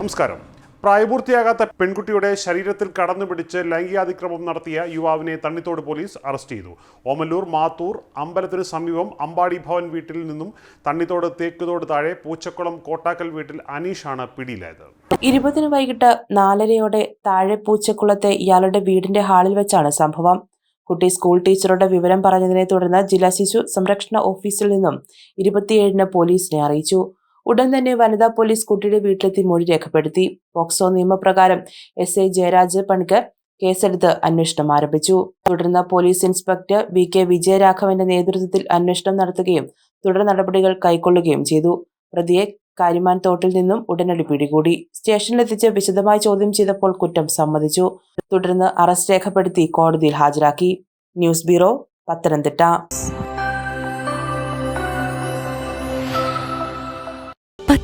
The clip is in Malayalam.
നമസ്കാരം. പ്രായപൂർത്തിയാകാത്ത പെൺകുട്ടിയുടെ ശരീരത്തിൽ കടന്നുപിടിച്ച് ലൈംഗികാതിക്രമം നടത്തിയ യുവാവിനെ തണ്ണിത്തോട് പോലീസ് അറസ്റ്റ് ചെയ്തു. ഓമല്ലൂർ മാത്തൂർ അമ്പലത്തിന് സമീപം അമ്പാടി ഭവൻ വീട്ടിൽ നിന്നും തണ്ണിത്തോട് തേക്കുതോട് താഴെ പൂച്ചക്കുളം കോട്ടാക്കൽ വീട്ടിൽ അനീഷാണ് പിടിയിലായത്. ഇരുപതിന് വൈകിട്ട് നാലരയോടെ താഴെ പൂച്ചക്കുളത്തെ ഇയാളുടെ വീടിന്റെ ഹാളിൽ വെച്ചാണ് സംഭവം. കുട്ടി സ്കൂൾ ടീച്ചറുടെ വിവരം പറഞ്ഞതിനെ തുടർന്ന് ജില്ലാ ശിശു സംരക്ഷണ ഓഫീസിൽ നിന്നും ഇരുപത്തിയേഴിന് പോലീസിനെ അറിയിച്ചു. ഉടൻ തന്നെ വനിതാ പോലീസ് കുട്ടിയുടെ വീട്ടിലെത്തി മൊഴി രേഖപ്പെടുത്തി. പോക്സോ നിയമപ്രകാരം എസ്. ഐ. ജയരാജ് പണിക്കർ കേസെടുത്ത് അന്വേഷണം ആരംഭിച്ചു. തുടർന്ന് പോലീസ് ഇൻസ്പെക്ടർ വി. കെ. വിജയരാഘവന്റെ നേതൃത്വത്തിൽ അന്വേഷണം നടത്തുകയും തുടർ നടപടികൾ കൈക്കൊള്ളുകയും ചെയ്തു. പ്രതിയെ കാരിമാൻ തോട്ടിൽ നിന്നും ഉടനടി പിടികൂടി. സ്റ്റേഷനിലെത്തിച്ച് വിശദമായി ചോദ്യം ചെയ്തപ്പോൾ കുറ്റം സമ്മതിച്ചു. തുടർന്ന് അറസ്റ്റ് രേഖപ്പെടുത്തി കോടതിയിൽ ഹാജരാക്കി. News bureau Pathanamthitta.